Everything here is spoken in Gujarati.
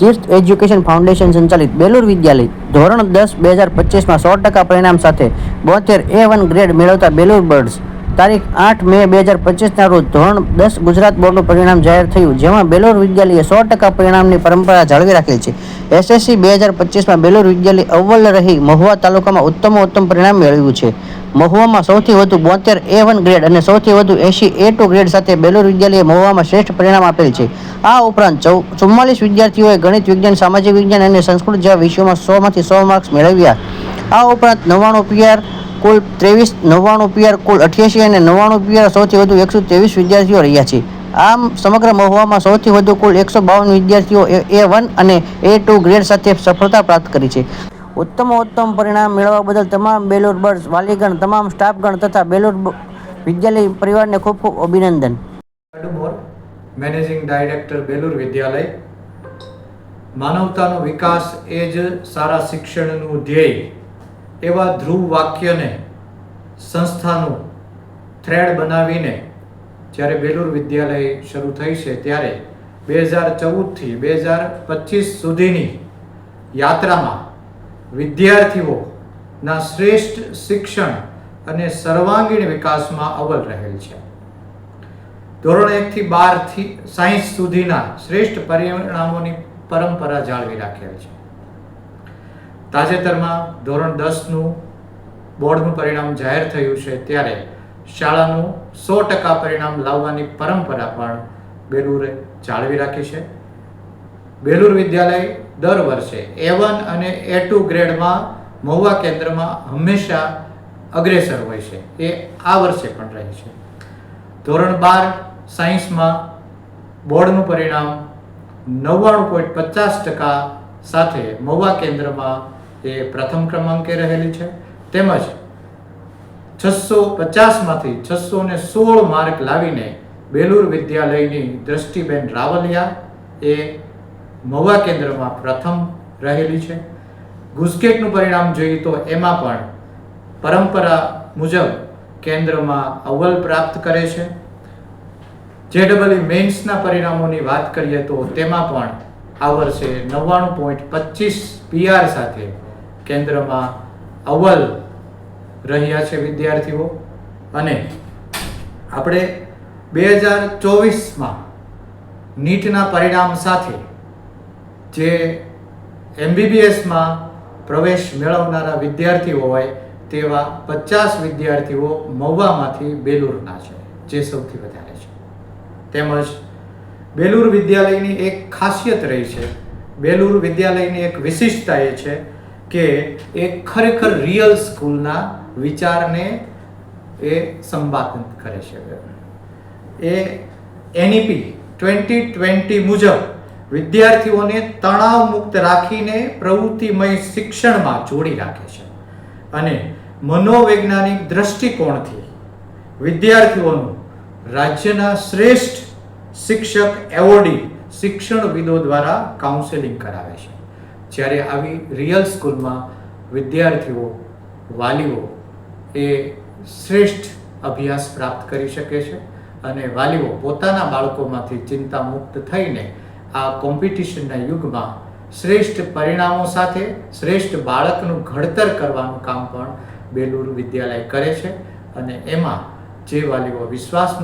તીર્થ એજ્યુકેશન ફાઉન્ડેશન સંચાલિત બેલુર વિદ્યાલય. ધોરણ દસ, બે હજાર પચીસમાં સો ટકા પરિણામ સાથે બોતેર એ વન ગ્રેડ મેળવતા બેલુર બર્ડ્સ તારીખ આઠ મે બે હજાર પચીસના રોજ ધોરણ દસ ગુજરાત બોર્ડનું પરિણામ જાહેર થયું, જેમાં બેલુર વિદ્યાલયે સો ટકા પરિણામની પરંપરા જાળવી રાખેલ છે. એસએસસી બે હજાર પચીસમાં બેલુર વિદ્યાલય અવ્વલ રહી મહુવા તાલુકામાં ઉત્તમ ઉત્તમ પરિણામ મેળવ્યું છે. મહુવામાં સૌથી વધુ બોતેર એ વન ગ્રેડ અને સૌથી વધુ એંશી એ ટુ ગ્રેડ સાથે બેલુર વિદ્યાલયે મહુવામાં શ્રેષ્ઠ પરિણામ આપેલ છે. આ ઉપરાંત ચૌ ચુમ્માલીસ વિદ્યાર્થીઓએ ગણિત વિજ્ઞાન, સામાજિક વિજ્ઞાન અને સંસ્કૃત જેવા વિષયોમાં સોમાંથી સો માર્ક્સ મેળવ્યા. આ ઉપરાંત નવ્વાણું પીઆર કુલ ત્રેવીસ નવ્વાણું પીઆર કુલ અઠ્યાસી અને નવ્વાણું પીઆર સૌથી વધુ એકસો ત્રેવીસ વિદ્યાર્થીઓ રહ્યા છે. આમ સમગ્ર મહુવામાં સૌથી વધુ કુલ એકસો બાવન વિદ્યાર્થીઓ એ વન અને એ ટુ ગ્રેડ સાથે સફળતા પ્રાપ્ત કરી છે. ઉત્તમ ઉત્તમ પરિણામ મેળવવા બદલ તમામ બેલુર બર્ડ્સ, વાલીગણ, તમામ સ્ટાફગણ તથા બેલુર વિદ્યાલય પરિવારને ખૂબ ખૂબ અભિનંદન. Managing director, Belur Vidyalaya. માનવતાનો વિકાસ એ જ સારા શિક્ષણનું ધ્યેય. એવા ધ્રુવ વાક્યને સંસ્થાનું થ્રેડ બનાવીને જ્યારે બેલુર વિદ્યાલય શરૂ થઈ છે ત્યારે બે હજાર ચૌદથી બે હજાર પચીસ સુધીની યાત્રામાં વિદ્યાર્થીઓના શ્રેષ્ઠ શિક્ષણ અને સર્વાંગીણ વિકાસમાં અવ્વલ રહેલ છે. ધોરણ એકથી બારથી સાયન્સ સુધીના શ્રેષ્ઠ પરિણામોની પરંપરા જાળવી રાખેલ છે. તાજેતરમાં ધોરણ દસનું બોર્ડનું પરિણામ જાહેર થયું છે ત્યારે શાળાનું સો ટકા પરિણામ લાવવાની પરંપરા પણ બેલુરે જાળવી રાખી છે. બેલુર વિદ્યાલય દર વર્ષે એ વન અને એ ટુ ગ્રેડમાં મહુવા કેન્દ્રમાં હંમેશા અગ્રેસર હોય છે. એ આ વર્ષે પણ રહી છે. ધોરણ બાર સાયન્સમાં બોર્ડનું પરિણામ નવ્વાણું પોઈન્ટ પચાસ ટકા સાથે મહુવા કેન્દ્રમાં એ પ્રથમ ક્રમાંકે રહેલી છે. તેમજ છસો પચાસમાંથી છસો ને સોળ માર્ક લાવીને બેલુર વિદ્યાલયની દ્રષ્ટિબેન રાવલિયા એ મહુવા કેન્દ્રમાં પ્રથમ રહેલી છે. ગુસ્કેટનું પરિણામ જોઈએ તો એમાં પણ પરંપરા મુજબ કેન્દ્રમાં અવ્વલ પ્રાપ્ત કરે છે. જે ડબલ મેન્સના પરિણામોની વાત કરીએ તો તેમાં પણ આ વર્ષે નવ્વાણું પોઈન્ટ પચીસ પીઆર સાથે કેન્દ્રમાં અવ્વલ રહ્યા છે વિદ્યાર્થીઓ. અને આપણે બે હજાર ચોવીસમાં નીટના પરિણામ સાથે જે એમબીબીએસમાં પ્રવેશ મેળવનારા વિદ્યાર્થીઓ હોય તેવા પચાસ વિદ્યાર્થીઓ મહુવામાંથી બેલુરના છે, જે સૌથી વધારે છે. તેમજ બેલુર વિદ્યાલયની એક ખાસિયત રહી છે. બેલુર વિદ્યાલયની એક વિશિષ્ટતા એ છે કે એ ખરેખર રિયલ સ્કૂલના વિચારને એ સંપાદન કરે છે. એ એનઈપી ટ્વેન્ટી ટ્વેન્ટી મુજબ વિદ્યાર્થીઓને તણાવ મુક્ત રાખીને પ્રવૃત્તિમય શિક્ષણમાં જોડી રાખે છે. અને મનોવૈજ્ઞાનિક દૃષ્ટિકોણથી વિદ્યાર્થીઓનું રાજ્યના શ્રેષ્ઠ શિક્ષક એવોર્ડી શિક્ષણવિદો દ્વારા કાઉન્સેલિંગ કરાવે છે. જ્યારે આવી રિયલ સ્કૂલમાં વિદ્યાર્થીઓ, વાલીઓ એ શ્રેષ્ઠ અભ્યાસ પ્રાપ્ત કરી શકે છે અને વાલીઓ પોતાના બાળકોમાંથી ચિંતા મુક્ત થઈને આ કોમ્પિટિશનના યુગમાં શ્રેષ્ઠ પરિણામો સાથે શ્રેષ્ઠ બાળકનું ઘડતર કરવાનું કામ પણ બેલુર વિદ્યાલય કરે છે અને એમાં જે વાલીઓ વિશ્વાસ